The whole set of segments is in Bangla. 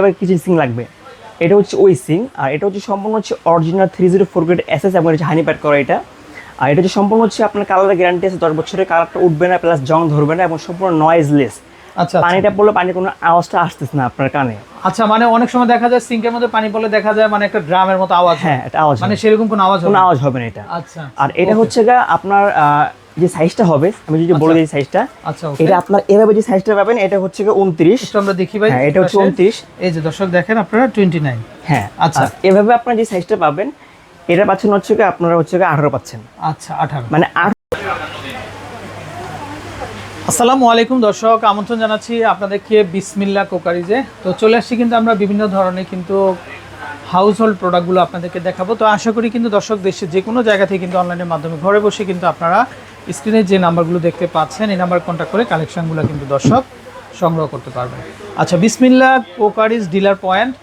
এবার কিচেন সিং লাগবে। এটা হচ্ছে ওই সিং আর এটা হচ্ছে সম্পূর্ণ হচ্ছে original three zero four grade S S এবং হচ্ছে হানি প্যাড করা এটা। আর এটা হচ্ছে সম্পূর্ণ হচ্ছে আপনার কালারের গ্যারান্টি আছে দশ বছরের কালারটা উঠবে না প্লাস জং ধরবে না এবং সম্পূর্ণ নয়েজলেস আচ্ছা আচ্ছা। পানিটা পড়লে পানির কোনো আওয়াজটা আসতেছে না আপনার কানে। আচ্ছা মানে অনেক সময় দেখা যায় সিঙ্কের মধ্যে পানি পড়লে দেখা যায় মানে একটা ড্রামের মতো আওয়াজ হ্যাঁ। এটা আওয়াজ মানে সেরকম কোনো আওয়াজ কোনো আওয়াজ হবে না এটা। আচ্ছা। আর এটা হচ্ছে গা আপনার যে সাইজটা হবে আমি যদি বলে দিই সাইজটা আচ্ছা এটা আপনার এভাবে যে সাইজটা পাবেন এটা হচ্ছে গা উনত্রিশ। একটু আমরা দেখি ভাই হ্যাঁ এটা হচ্ছে পাশে। উনত্রিশ। এই যে দর্শক দেখেন আপনারা টোয়েন্টি নাইন হ্যাঁ আচ্ছা। আচ্ছা এভাবে আপনার যে সাইজটা পাবেন এটা পাচ্ছেন হচ্ছে গা আপনারা হচ্ছে গা আঠারো পাচ্ছেন। আচ্ছা আঠারো। মানে আসসালামু আলাইকুম দর্শক আমন্ত্রণ জানাচ্ছি আপনাদেরকে বিসমিল্লা কোকারিজে। তো চলে আসছি কিন্তু আমরা বিভিন্ন ধরনের কিন্তু হাউস হোল্ড প্রোডাক্টগুলো আপনাদেরকে দেখাবো। তো আশা করি কিন্তু দর্শক দেশের যে কোনো জায়গা থেকে কিন্তু অনলাইনের মাধ্যমে ঘরে বসে কিন্তু আপনারা স্ক্রিনে যে নাম্বারগুলো দেখতে পাচ্ছেন এই নাম্বার কন্ট্যাক্ট করে কালেকশনগুলো কিন্তু দর্শক সংগ্রহ করতে পারবেন। আচ্ছা বিসমিল্লা কোকারিজ ডিলার পয়েন্ট।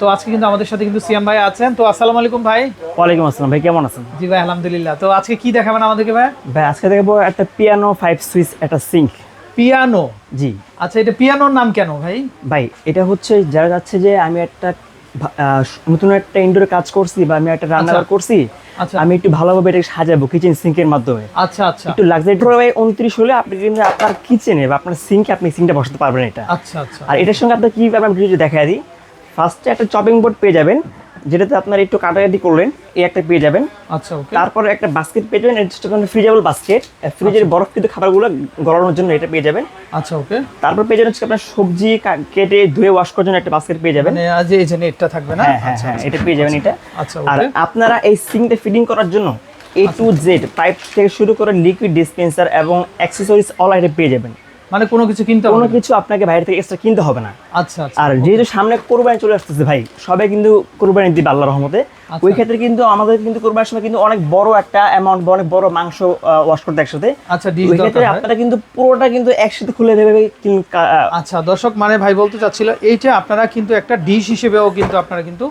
তো আজকে কিন্তু আমাদের সাথে কিন্তু সিএম ভাই আছেন। তো আসসালামু আলাইকুম ভাই। ওয়ালাইকুম আসসালাম ভাই কেমন আছেন? জি ভাই আলহামদুলিল্লাহ। তো আজকে কি দেখাবেন আমাদেরকে ভাই? ভাই আজকে দেখব একটা পিয়ানো ফাইভ সুইচ একটা সিঙ্ক পিয়ানো? জি। আচ্ছা এটা পিয়ানোর নাম কেন ভাই? ভাই এটা হচ্ছে যারা যাচ্ছে যে আমি একটা নতুন একটা ইনডোরে কাজ করছি বা আমি একটা রান্নাঘর আচ্ছা। করছি আচ্ছা। আমি একটু ভালোভাবে এটা সাজাবো কিচেন সিঙ্কের মাধ্যমে। আচ্ছা আচ্ছা। একটু লাক্সারি উনত্রিশ হলে আপনি কিন্তু আপনার কিচেনে বা আপনার সিঙ্কে আপনি সিঙ্কটা বসাতে পারবেন এটা। আচ্ছা আচ্ছা। আর এটার সঙ্গে আপনার কি ব্যাপার আমি যদি দেখা দিই? ফার্স্টে একটা চপিং বোর্ড পেয়ে যাবেন। যেটাতে আপনার একটু কাটাকাটি করলেন এই একটা পেয়ে যাবেন। আচ্ছা ওকে। তারপরে একটা বাস্কেট পেয়ে যাবেন এটা ফ্রিজেবল বাস্কেট ফ্রিজের বরফ কিন্তু খাবারগুলো গলানোর জন্য এটা পেয়ে যাবেন। আচ্ছা ওকে। তারপর পেয়ে যাবেন আপনার সবজি কেটে ধুয়ে ওয়াশ করার জন্য একটা বাস্কেট পেয়ে যাবেন। মানে আজ এই যে নেটটা থাকবে না? হ্যাঁ হ্যাঁ হ্যাঁ এটা পেয়ে যাবেন এটা। আচ্ছা আর আপনারা এই সিঙ্কটা ফিটিং করার জন্য এ টু জেড পাইপ থেকে শুরু করে লিকুইড ডিসপেন্সার এবং অ্যাক্সেসরিজ অল আইটেম পেয়ে যাবেন। মানে কোনো কিছু কিনতে হবে কোনো কিছু আপনাকে বাইরে থেকে এক্সট্রা কিনতে হবে না। আচ্ছা আচ্ছা। আর যেহেতু সামনে কোরবানি চলে আসতেছে ভাই সবাই কিন্তু কোরবানি দিবে আল্লাহ রহমতে। আচ্ছা। ওই ক্ষেত্রে কিন্তু আমাদের কিন্তু কোরবানির সময় কিন্তু অনেক বড় একটা অ্যামাউন্ট বা অনেক বড় মাংস ওয়াশ করতে একসাথে। আচ্ছা ওই ক্ষেত্রে আপনারা কিন্তু পুরোটা কিন্তু একসাথে খুলে দেবে আচ্ছা দর্শক মানে ভাই বলতে চাচ্ছিল এইটা আপনারা কিন্তু একটা ডিশ হিসেবেও কিন্তু আপনারা কিন্তু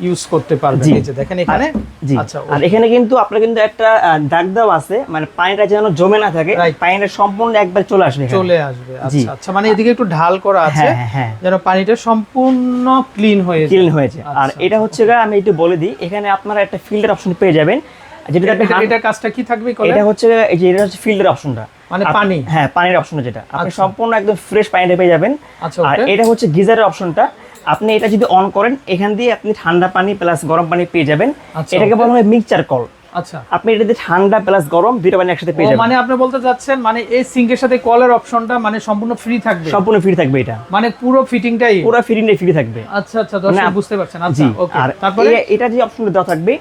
ইউজ করতে পারবেন। এই যে দেখেন এখানে। জি। আচ্ছা আর এখানে কিন্তু আপনার কিন্তু একটা দাগ দেওয়া আছে। মানে পানিটা যেন জমে না থাকে. পানিটা সম্পূর্ণ একবার চলে আসবে চলে আসবে। আচ্ছা আচ্ছা মানে এদিকে একটু ঢাল করা আছে হ্যাঁ হ্যাঁ। হ্যাঁ যেন পানিটা সম্পূর্ণ ক্লিন হয়ে ক্লিন হয়েছে। আর আচ্ছা, এটা হচ্ছে গা আমি একটু বলে দিই এখানে আপনারা একটা ফিল্টার অপশন পেয়ে যাবেন। যেটা আপনি এটা- কাজটা কি থাকবে এটা হচ্ছে এই যে এটা হচ্ছে ফিল্টার অপশনটা মানে পানি? হ্যাঁ পানির অপশনটা যেটা। আপনি আচ্ছা। সম্পূর্ণ একদম ফ্রেশ পানিটা পেয়ে যাবেন। আচ্ছা আর এটা হচ্ছে গিজারের অপশনটা আপনি এটা যদি অন করেন এখান দিয়ে আপনি ঠান্ডা পানি প্লাস গরম পানি পেয়ে যাবেন। আচ্ছা, এটাকে বলা হয় মিক্সচার কল আচ্ছা। আপনি এটাতে ঠান্ডা প্লাস গরম দুইটা পানি একসাথে পেয়ে যাবেন। মানে আপনি বলতে চাচ্ছেন মানে এই সিঙ্কের সাথে কলের অপশনটা মানে সম্পূর্ণ ফ্রি থাকবে? সম্পূর্ণ ফ্রি থাকবে এটা। মানে পুরো ফিটিংটাই পুরো ফিটিংটাই ফ্রি থাকবে। আচ্ছা আচ্ছা দর্শক মানে বুঝতে পারছেন। আচ্ছা ওকে তারপরে? এটা যে অপশনটা দেওয়া থাকবে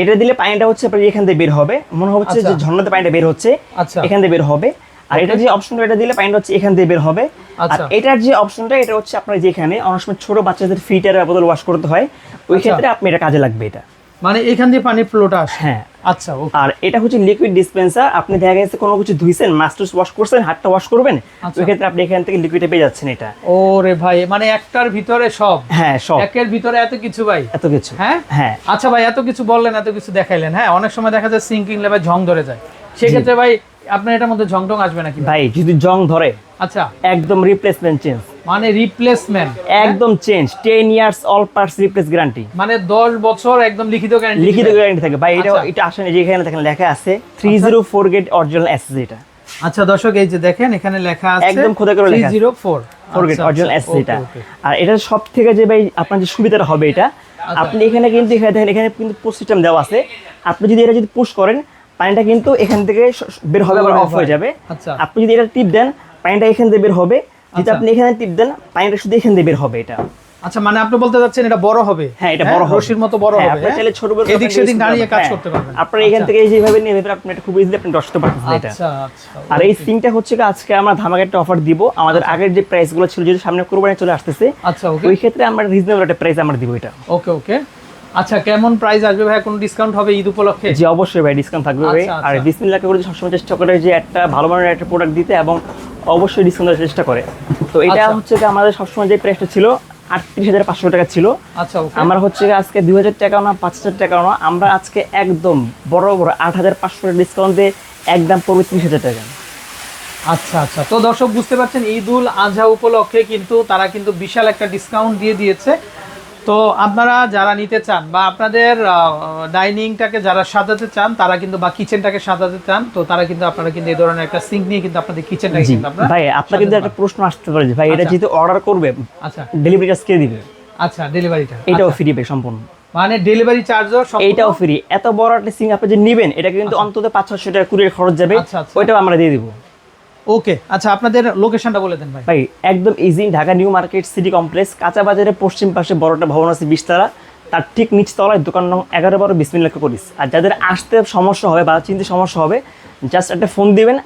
এটা দিলে পানিটা হচ্ছে আপনার এখান থেকে বের হবে। মনে হচ্ছে যে আচ্ছা। ঝর্ণাতে পানিটা বের হচ্ছে আচ্ছা। এখান থেকে বের হবে। আর এটা যে অপশনটা এটা দিলে পানিটা হচ্ছে এখান থেকে বের হবে। আর আচ্ছা। এটার যে অপশনটা এটা হচ্ছে আপনার যেখানে অনেক সময় ছোট বাচ্চাদের ফিটারের বদল ওয়াশ করতে হয় ওই আচ্ছা। ক্ষেত্রে আপনি এটা কাজে লাগবে এটা। মানে এখান দিয়ে পানির ফ্লোটা আসে। হ্যাঁ। আচ্ছা আর এটা হচ্ছে লিকুইড ডিসপেন্সার আপনি দেখা গেছে কোনো কিছু ধুইছেন মাস্টার্স ওয়াশ করছেন হাতটা ওয়াশ করবেন আচ্ছা। ওই ক্ষেত্রে আপনি এখান থেকে লিকুইডে পেয়ে যাচ্ছেন এটা। ওরে ভাই মানে একটার ভিতরে সব? হ্যাঁ সব। একের ভিতরে এত কিছু ভাই? এত কিছু। হ্যাঁ? হ্যাঁ। আচ্ছা ভাই এত কিছু বললেন এত কিছু দেখাইলেন হ্যাঁ? অনেক সময় দেখা যায় সিঙ্কিং লেভেল ঝং ধরে যায়। সেক্ষেত্রে ভাই আপনার এটার মধ্যে ঝং আসবে নাকি? ভাই যদি জং ধরে আচ্ছা। একদম রিপ্লেসমেন্ট চেঞ্জ মানে রিপ্লেসমেন্ট একদম change ten years all parts replace guarantee মানে দশ বছর একদম লিখিত গ্যারান্টি লিখিত গ্যারান্টি থাকে। ভাই এটা আচ্ছা। এটা আসলে যেখানে দেখেন লেখা আছে three zero four gate original SS এটা। আচ্ছা দর্শক এই যে দেখেন এখানে লেখা আছে একদম খোদা করে লেখা আছে। Zero four four gate original SS এটা। আর এটা সব থেকে যে ভাই আপনার যে সুবিধাটা হবে এটা আপনি এখানে কিন্তু এখানে দেখেন এখানে কিন্তু পোস্ট সিস্টেম দেওয়া আছে। আপনি যদি এটা যদি পুশ করেন পানিটা কিন্তু এখান থেকে বের হবে আবার অফ হয়ে যাবে। আচ্ছা। আপনি যদি এটা টিপ দেন পানিটা এখান থেকে বের হবে। যদি আচ্ছা। আপনি এখানে টিপ দেন পানিটা শুধু এখান থেকে বের হবে এটা। আচ্ছা মানে আপনি বলতে চাচ্ছেন এটা বড় হবে? হ্যাঁ এটা বড় হবে। রশির মতো বড় হ্যাঁ, হবে আপনি হ্যাঁ? চাইলে ছোট বড় এদিক সেদিক দাঁড়িয়ে কাজ করতে পারবেন। হ্যাঁ, আপনার এখান আচ্ছা। থেকে যেভাবে নিয়ে ভেতরে আপনি এটা খুব ইজিলি আপনি দশটা পারতেছেন এটা। আচ্ছা আচ্ছা আর এই সিংটা হচ্ছে কি আজকে আমরা ধামাকা একটা অফার দিব। আমাদের আগের যে প্রাইসগুলো ছিল যদি সামনে কোরবানি চলে আসতেছে আচ্ছা ওই ক্ষেত্রে আমরা রিজনেবল একটা প্রাইস আমরা দিব এটা। ওকে ওকে আচ্ছা কেমন প্রাইস আসবে ভাই? কোনো ডিসকাউন্ট হবে ঈদ উপলক্ষে? জি অবশ্যই ভাই ডিসকাউন্ট থাকবে ভাই। আচ্ছা, আর আচ্ছা। বিসমিল্লাহকে করে সবসময় চেষ্টা করে যে একটা ভালো মানের একটা প্রোডাক্ট দিতে এবং অবশ্যই ডিসকাউন্ট দেওয়ার চেষ্টা করে। তো এটা আচ্ছা। হচ্ছে কি আমাদের সবসময় যে প্রাইসটা ছিল আটত্রিশ হাজার পাঁচশো টাকা ছিল। আচ্ছা আমার হচ্ছে আজকে দুই হাজার টাকা না পাঁচ হাজার টাকা না আমরা আজকে একদম বড় বড় আট হাজার পাঁচশো টাকা ডিসকাউন্ট দিয়ে একদম পড়বে ত্রিশ হাজার টাকা। আচ্ছা আচ্ছা। তো দর্শক বুঝতে পারছেন ঈদ উল আজহা উপলক্ষে কিন্তু তারা কিন্তু বিশাল একটা ডিসকাউন্ট দিয়ে দিয়েছে। তো আপনারা যারা নিতে চান বা আপনাদের ডাইনিংটাকে যারা সাজাতে চান তারা কিন্তু বা কিচেনটাকে সাজাতে চান তো তারা কিন্তু আপনারা কিন্তু এই ধরনের একটা সিঙ্ক নিয়ে কিন্তু আপনাদের কিচেনটাকে কিন্তু আপনারা ভাই আপনার কিন্তু একটা প্রশ্ন আসতে পারে ভাই এটা আচ্ছা। যেহেতু অর্ডার করবে আচ্ছা। ডেলিভারি চার্জ কে দিবে? আচ্ছা ডেলিভারিটা এটাও ফ্রি ভাই সম্পূর্ণ। মানে ডেলিভারি চার্জও এটাও ফ্রি এত বড় একটা সিং আপনি যে নেবেন এটা কিন্তু অন্তত পাঁচ ছশো টাকা কুড়ির খরচ যাবে আচ্ছা, আচ্ছা। ওইটাও আমরা দিয়ে দিব। ওকে আচ্ছা আপনাদের লোকেশনটা বলে দেন ভাই। ভাই একদম easy Dhaka new market city complex কাঁচা বাজারের পশ্চিম পাশে বড়টা ভবন আছে বিশতলা। তার ঠিক নিচ তলায় দোকান নং এগারো বারো বিসমিল্লা করিস। আর যাদের আসতে সমস্যা হবে বা চিনতে সমস্যা হবে জাস্ট একটা ফোন দিবেন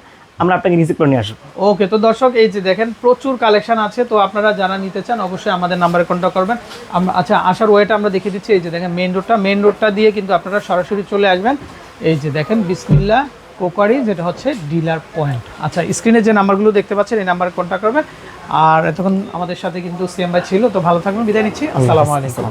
আমরা আপনাকে রিসিভ করে নিয়ে আসব। ওকে তো দর্শক এই যে দেখেন প্রচুর কালেকশন আছে তো আপনারা যারা নিতে চান অবশ্যই আমাদের নাম্বারে কন্ট্যাক্ট করবেন। আমরা আচ্ছা আসার ওয়েটা আমরা দেখিয়ে দিচ্ছি এই যে দেখেন মেন রোডটা মেন রোডটা দিয়ে কিন্তু আপনারা সরাসরি চলে আসবেন। এই যে দেখেন বিসমিল্লা কোকারি যেটা হচ্ছে ডিলার পয়েন্ট আচ্ছা স্ক্রিনে যে নাম্বারগুলো দেখতে পাচ্ছেন এই নাম্বারে কন্ট্যাক্ট করবেন। আর এতক্ষণ আমাদের সাথে কিন্তু সিএম ভাই ছিল তো ভালো থাকবেন। বিদায় নিচ্ছি। আসসালামু আলাইকুম।